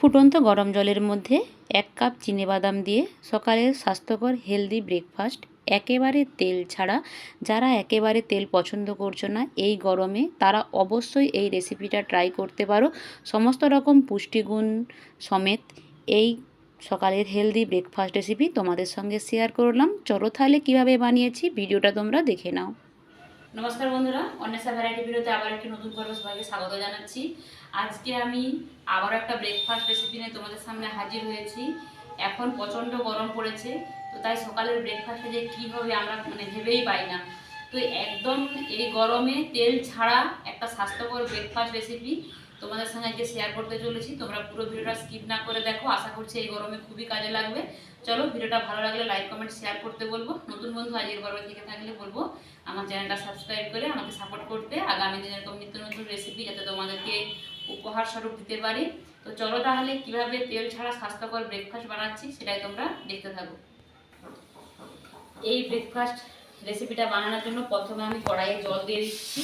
ফুটন্ত গরম জলের মধ্যে এক কাপ চিনেবাদাম দিয়ে সকালের স্বাস্থ্যকর হেলদি ব্রেকফাস্ট একেবারে তেল ছাড়া যারা একেবারে তেল পছন্দ করছ না, এই গরমে তারা অবশ্যই এই রেসিপিটা ট্রাই করতে পারো। সমস্ত রকম পুষ্টিগুণ সমেত এই সকালের হেলদি ব্রেকফাস্ট রেসিপি তোমাদের সঙ্গে শেয়ার করলাম। চলো তাহলে কীভাবে বানিয়েছি ভিডিওটা তোমরা দেখে নাও। নমস্কার বন্ধুরা, অন্বেষা ভ্যারাইটি ভিডিওতে আবার একটি নতুন পর্ব সবাইকে স্বাগত জানাচ্ছি। আজকে আমি আবার একটা ব্রেকফাস্ট রেসিপি নিয়ে তোমাদের সামনে হাজির হয়েছি। এখন প্রচণ্ড গরম পড়েছে, তো তাই সকালের ব্রেকফাস্টে যে কী হবে আমরা মানে ভেবেই পাই না। তো একদম এই গরমে তেল ছাড়া একটা স্বাস্থ্যকর ব্রেকফাস্ট রেসিপি তোমাদের সঙ্গে আজকে শেয়ার করতে চলেছি। তোমরা পুরো ভিডিওটা স্কিপ না করে দেখো, আশা করছি এই গরমে খুবই কাজে লাগবে। চলো ভিডিওটা ভালো লাগলে লাইক কমেন্ট শেয়ার করতে বলব। নতুন বন্ধু আজকের পর্ব থেকে থাকলে বলব, আমার চ্যানেলটা সাবস্ক্রাইব করে আমাকে সাপোর্ট করতে। আগামী দিনের এরকম নিত্য নতুন রেসিপি যাতে তোমাদেরকে উপহার স্বরূপ দিতে পারি। তো চলো তাহলে কীভাবে তেল ছাড়া স্বাস্থ্যকর ব্রেকফাস্ট বানাচ্ছি সেটাই তোমরা দেখতে থাকো। এই ব্রেকফাস্ট রেসিপিটা বানানোর জন্য প্রথমে আমি কড়াইয়ে জল দিয়ে দিচ্ছি।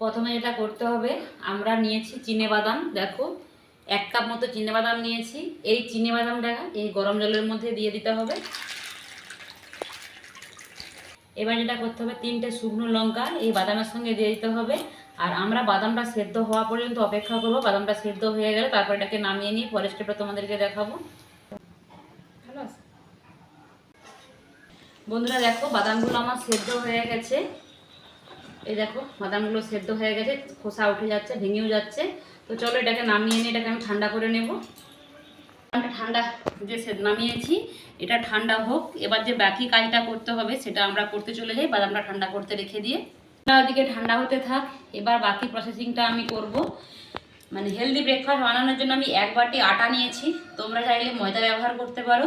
প্রথমে যেটা করতে হবে, আমরা নিয়েছি চিনে বাদাম, দেখো, এক কাপ মতো চিনে বাদাম নিয়েছি। এই চিনে বাদামটা এই গরম জলের মধ্যে দিয়ে দিতে হবে। এবার যেটা করতে হবে, তিনটে শুকনো লঙ্কা এই বাদামের সঙ্গে দিয়ে দিতে হবে। আর আমরা বাদামটা সেদ্ধ হওয়া পর্যন্ত অপেক্ষা করব। বাদামটা সেদ্ধ হয়ে গেলে তারপর এটাকে নামিয়ে নিয়ে পরের স্টেপটা তোমাদেরকে দেখাবো। বন্ধুরা দেখো, বাদামগুলো আমার সেদ্ধ হয়ে গেছে। এই দেখো, বাদামগুলো সেদ্ধ হয়ে গেছে। খোসা উঠে যাচ্ছে, ভেঙেও যাচ্ছে। তো চলো এটাকে নামিয়ে নিয়ে এটাকে আমি ঠান্ডা করে নেব। ঠান্ডা যে নামিয়েছি, এটা ঠান্ডা হোক। এবার যে বাকি কাজটা করতে হবে, সেটা আমরা করতে চলে যাই বাদামটা ঠান্ডা করতে রেখে দিয়ে। ওদিকে ঠান্ডা হতে থাক, এবার বাকি প্রসেসিংটা আমি করব। মানে হেলদি ব্রেকফাস্ট বানানোর জন্য আমি এক বাটি আটা নিয়েছি। তোমরা চাইলে ময়দা ব্যবহার করতে পারো,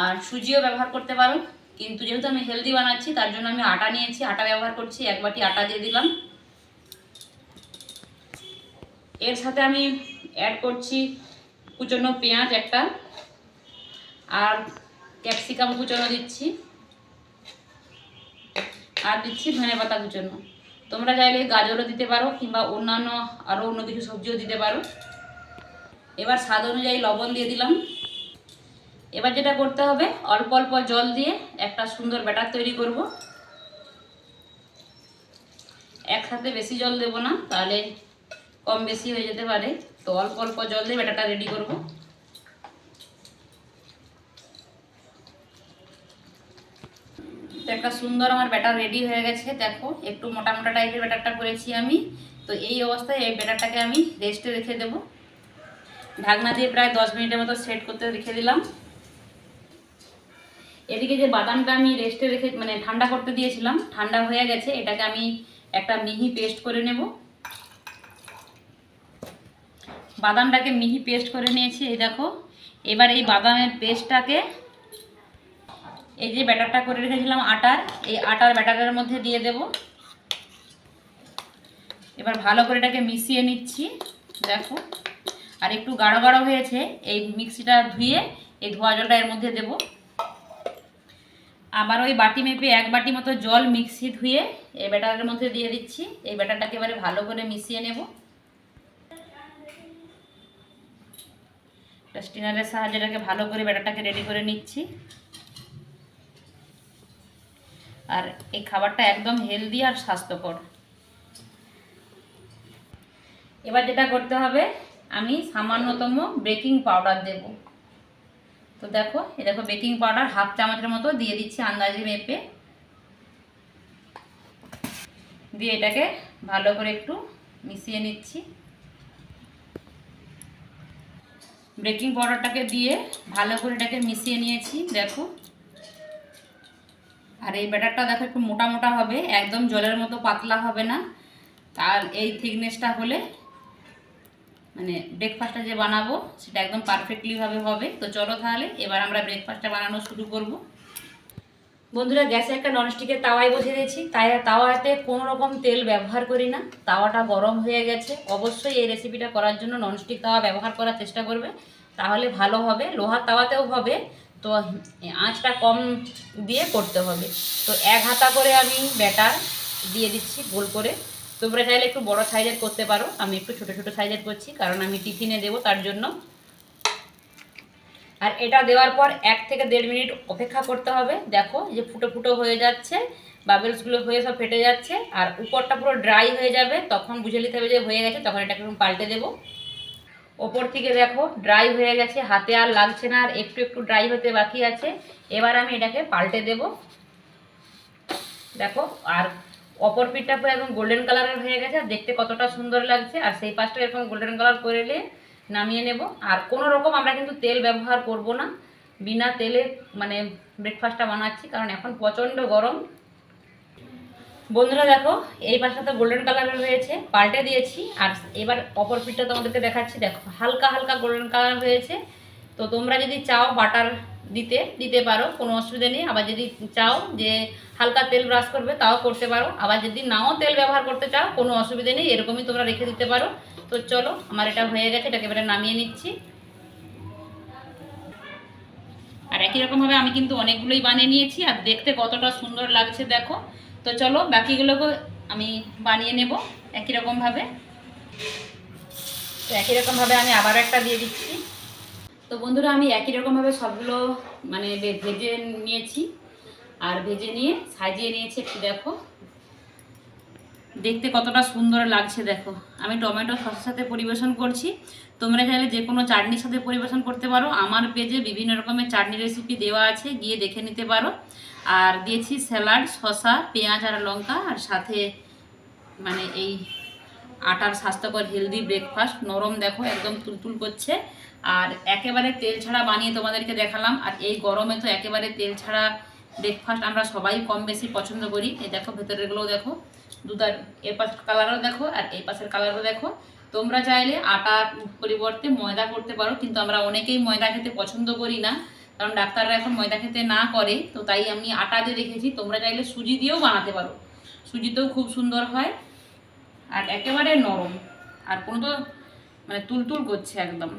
আর সুজিও ব্যবহার করতে পারো। কিন্তু যেহেতু আমি হেলদি বানাচ্ছি, তার জন্য আমি আটা নিয়েছি, আটা ব্যবহার করছি, এক বাটি আটা দিয়ে দিলাম। এর সাথে আমি অ্যাড করছি কুচনো পেঁয়াজ একটা, আর ক্যাপসিকাম কুচনো দিচ্ছি। আর দিচ্ছি ধনে পাতা কুচনো তোমরা চাইলে গাজরও দিতে পারো, কিংবা অন্যান্য আরও অন্য কিছু সবজিও দিতে পারো। এবার স্বাদ অনুযায়ী লবণ দিয়ে দিলাম। এবার যেটা করতে হবে, অল্প অল্প জল দিয়ে একটা সুন্দর ব্যাটার তৈরি করব। একসাথে বেশি জল দেব না, তাহলে কম বেশি হয়ে যেতে পারে। তো অল্প অল্প জল দিয়ে ব্যাটারটা রেডি করব। একটা সুন্দর আমার ব্যাটার রেডি হয়ে গেছে, দেখো, একটু মোটা মোটা টাইপের ব্যাটারটা করেছি আমি। তো এই অবস্থায় এই ব্যাটারটাকে আমি রেস্টে রেখে দেব। ঢাকনা দিয়ে প্রায় দশ মিনিটের মতো সেট করতে রেখে দিলাম। এদিকে যে বাদামটা আমি রেস্টে রেখে মানে ঠান্ডা করতে দিয়েছিলাম, ঠান্ডা হয়ে গেছে, এটাকে আমি একটা মিহি পেস্ট করে নেব। বাদামটাকে মিহি পেস্ট করে নিয়েছি, এই দেখো। এবার এই বাদামের পেস্টটাকে এই যে ব্যাটারটা করে রেখেছিলাম আটার, এই আটার ব্যাটারের মধ্যে দিয়ে দেব। এবার ভালো করে এটাকে মিশিয়ে নিচ্ছি, দেখো। আর একটু গাঢ় গাঢ় হয়েছে, এই মিক্সিটা ধুয়ে এই ধোয়া জলটা এর মধ্যে দেব। আবার ওই বাটি মেপে এক বাটি মতো জল মিক্সি ধুয়ে এই ব্যাটারের মধ্যে দিয়ে দিচ্ছি, এই ব্যাটারটাকে এবারে ভালো করে মিশিয়ে নেব। স্টিনারের সাহায্যে এটাকে ভালো করে ব্যাটারটাকে রেডি করে নিচ্ছি। আর এই খাবারটা একদম হেলদি আর স্বাস্থ্যকর। এবার যেটা করতে হবে, আমি সামান্যতম বেকিং পাউডার দেব। তো দেখো, এ দেখো বেকিং পাউডার হাফ চামচের মতো দিয়ে দিচ্ছি আন্দাজে মেপে। দিয়ে এটাকে ভালো করে একটু মিশিয়ে নিচ্ছি। বেকিং পাউডারটাকে দিয়ে ভালো করে এটাকে মিশিয়ে নিয়েছি, দেখো। আর এই ব্যাটারটা দেখো একটু মোটা মোটা হবে, একদম জলের মতো পাতলা হবে না। তার এই থিকনেসটা হলে মানে ব্রেকফাস্টটা যে বানাবো, সেটা একদম পারফেক্টলিভাবে হবে। তো চলো তাহলে, এবার আমরা ব্রেকফাস্টটা বানানো শুরু করব। বন্ধুরা, গ্যাসে একটা ননস্টিকের তাওয়াই বসিয়ে দিয়েছি। তাই তাওয়াতে কোনো রকম তেল ব্যবহার করি না। তাওয়াটা গরম হয়ে গেছে। অবশ্যই এই রেসিপিটা করার জন্য ননস্টিক তাওয়া ব্যবহার করার চেষ্টা করবে। তাহলে ভালো হবে। লোহার তাওয়াতেও হবে। তো আঁচটা কম দিয়ে করতে হবে। তো এক হাতা করে আমি ব্যাটার দিয়ে দিচ্ছি গোল করে। তোমরা চাইলে একটু বড় সাইজের করতে পারো। আমি একটু ছোট ছোট সাইজের করছি। কারণ আমি টিফিনে দেবো তার জন্য। আর এটা দেওয়ার পর এক থেকে দেড় মিনিট অপেক্ষা করতে হবে। দেখো যে ফুটো ফুটো হয়ে যাচ্ছে, বাবেলসগুলো হয়ে সব ফেটে যাচ্ছে, আর উপরটা পুরো ড্রাই হয়ে যাবে। তখন বুঝে নিতে হবে যে হয়ে গেছে, তখন এটাকে একটু পাল্টে দেবো। ওপর থেকে দেখো, ড্রাই হয়ে গেছে, হাতে আর লাগছে না, আর একটু একটু ড্রাই হতে বাকি আছে। এবার আমি এটাকে পাল্টে দেব। দেখো, আর অপর পিঠটা পুরো একদম গোল্ডেন কালারের হয়ে গেছে দেখতে কতটা সুন্দর লাগছে। আর সেই পাশটা এরকম গোল্ডেন কালার করে নিয়ে নামিয়ে নেব। আর কোনো রকম আমরা কিন্তু তেল ব্যবহার করব না। বিনা তেলে মানে ব্রেকফাস্টটা বানাচ্ছি, কারণ এখন প্রচণ্ড গরম। বন্ধুরা দেখো, এই পাশটা তো গোল্ডেন কালারের হয়েছে, পাল্টে দিয়েছি। আর এবার অপর পিঠটা তোমাদেরকে দেখাচ্ছি। দেখো, হালকা হালকা গোল্ডেন কালার হয়েছে। তো তোমরা যদি চাও বাটার দিতে দিতে পারো, কোনো অসুবিধা নেই। আবার যদি চাও যে হালকা তেল ব্রাশ করবে, তাও করতে পারো। আবার যদি নাও তেল ব্যবহার করতে চাও, কোনো অসুবিধা নেই। এরকমই তোমরা রেখে দিতে পারো। তো চলো, আমার এটা হয়ে গেছে, এটাকে এবারে নামিয়ে নিচ্ছি। আর একই রকমভাবে আমি কিন্তু অনেকগুলোই বানিয়ে নিয়েছি, আর দেখতে কতটা সুন্দর লাগছে দেখো। তো চলো বাকিগুলোকে আমি বানিয়ে নেব একই রকমভাবে তো একই রকমভাবে আমি আবার একটা দিয়ে দিচ্ছি। তো বন্ধুরা, আমি একই রকমভাবে সবগুলো মানে ভেজে নিয়েছি। আর ভেজে নিয়ে সাজিয়ে নিয়েছি একটু দেখো। দেখতে কতটা সুন্দর লাগছে দেখো। আমি টমেটো সসের সাথে পরিবেশন করছি। তোমরা চাইলে যে কোনো চাটনির সাথে পরিবেশন করতে পারো। আমার পেজে বিভিন্ন রকমের চাটনি রেসিপি দেওয়া আছে, গিয়ে দেখে নিতে পারো। আর দিয়েছি স্যালাড, শসা, পেঁয়াজ আর লঙ্কা, আর সাথে মানে এই আটার স্বাস্থ্যকর হেলদি ব্রেকফাস্ট নরম দেখো, একদম তুলতুল করছে। আর একেবারে তেল ছাড়া বানিয়ে তোমাদেরকে দেখালাম। আর এই গরমে তো একেবারে তেল ছাড়া ব্রেকফাস্ট আমরা সবাই কম বেশি পছন্দ করি। এই দেখো, ভেতরেরগুলোও দেখো। দুধার এর পাশের কালারও দেখো আর এই পাশের কালারও দেখো। তোমরা চাইলে আটার পরিবর্তে ময়দা করতে পারো, কিন্তু আমরা অনেকেই ময়দা খেতে পছন্দ করি না, কারণ ডাক্তাররা এখন ময়দা খেতে না করে, তো তাই আমি আটা দিয়ে রেখেছি। তোমরা চাইলে সুজি দিয়েও বানাতে পারো। সুজিতেও খুব সুন্দর হয় আর একেবারে নরম, আর কোনো তো মানে তুলতুল করছে একদম।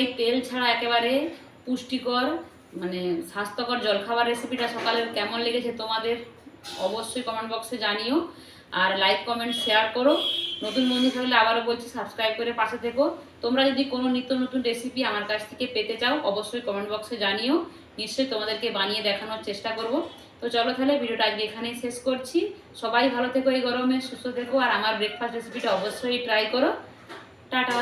এই তেল ছাড়া একেবারে পুষ্টিকর মানে স্বাস্থ্যকর জলখাবার রেসিপিটা সকালের কেমন লেগেছে তোমাদের? অবশ্যই কমেন্ট বক্সে জানিও। আর লাইক কমেন্ট শেয়ার করো। নতুন বন্ধু থাকলে আবারও বলছি সাবস্ক্রাইব করে পাশে থেকো। তোমরা যদি কোনো নিত্য নতুন রেসিপি আমার কাছ থেকে পেতে চাও, অবশ্যই কমেন্ট বক্সে জানিও। নিশ্চয়ই তোমাদেরকে বানিয়ে দেখানোর চেষ্টা করব। তো চলো তাহলে ভিডিওটা আজকে এখানেই শেষ করছি। সবাই ভালো থেকো এই গরমে, সুস্থ থেকো। আর আমার ব্রেকফাস্ট রেসিপিটা অবশ্যই ট্রাই করো। টাটা।